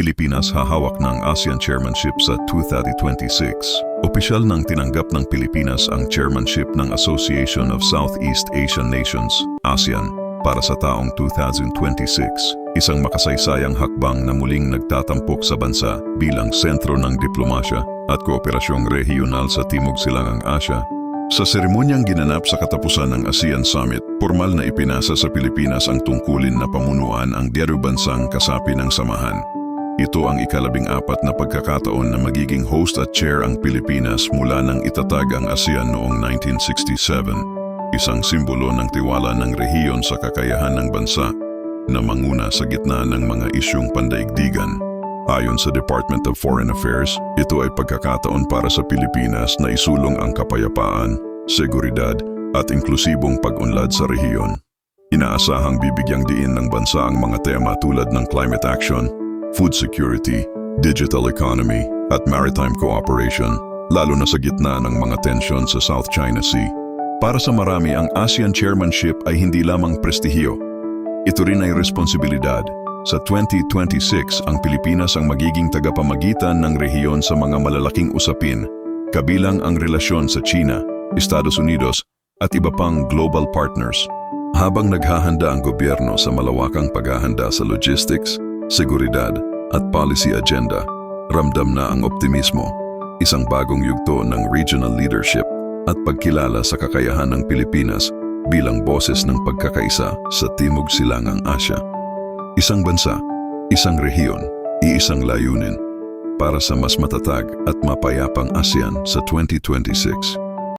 Pilipinas hahawak ng ASEAN Chairmanship sa 2026. Opisyal nang tinanggap ng Pilipinas ang chairmanship ng Association of Southeast Asian Nations, ASEAN, para sa taong 2026. Isang makasaysayang hakbang na muling nagtatampok sa bansa bilang sentro ng diplomasya at kooperasyong regional sa Timog Silangang Asya sa seremonyang ginanap sa katapusan ng ASEAN Summit, formal na ipinasa sa Pilipinas ang tungkulin na pamunuan ang diyaru bansang kasapi ng samahan. Ito ang ikalabing apat na pagkakataon na magiging host at chair ang Pilipinas mula nang itatag ang ASEAN noong 1967. Isang simbolo ng tiwala ng rehiyon sa kakayahan ng bansa na manguna sa gitna ng mga isyong pandaigdigan. Ayon sa Department of Foreign Affairs, ito ay pagkakataon para sa Pilipinas na isulong ang kapayapaan, seguridad at inklusibong pag-unlad sa rehiyon. Inaasahang bibigyang diin ng bansa ang mga tema tulad ng climate action, food security, digital economy at maritime cooperation, lalo na sa gitna ng mga tensyon sa South China Sea. Para sa marami, ang ASEAN chairmanship ay hindi lamang prestihiyo. Ito rin ay responsibilidad. Sa 2026, ang Pilipinas ang magiging tagapamagitan ng rehiyon sa mga malalaking usapin, kabilang ang relasyon sa China, Estados Unidos at iba pang global partners. Habang naghahanda ang gobyerno sa malawakang paghahanda sa logistics, seguridad at policy agenda, ramdam na ang optimismo, isang bagong yugto ng regional leadership at pagkilala sa kakayahan ng Pilipinas bilang boses ng pagkakaisa sa Timog Silangang Asya. Isang bansa, isang rehiyon, iisang layunin para sa mas matatag at mapayapang ASEAN sa 2026.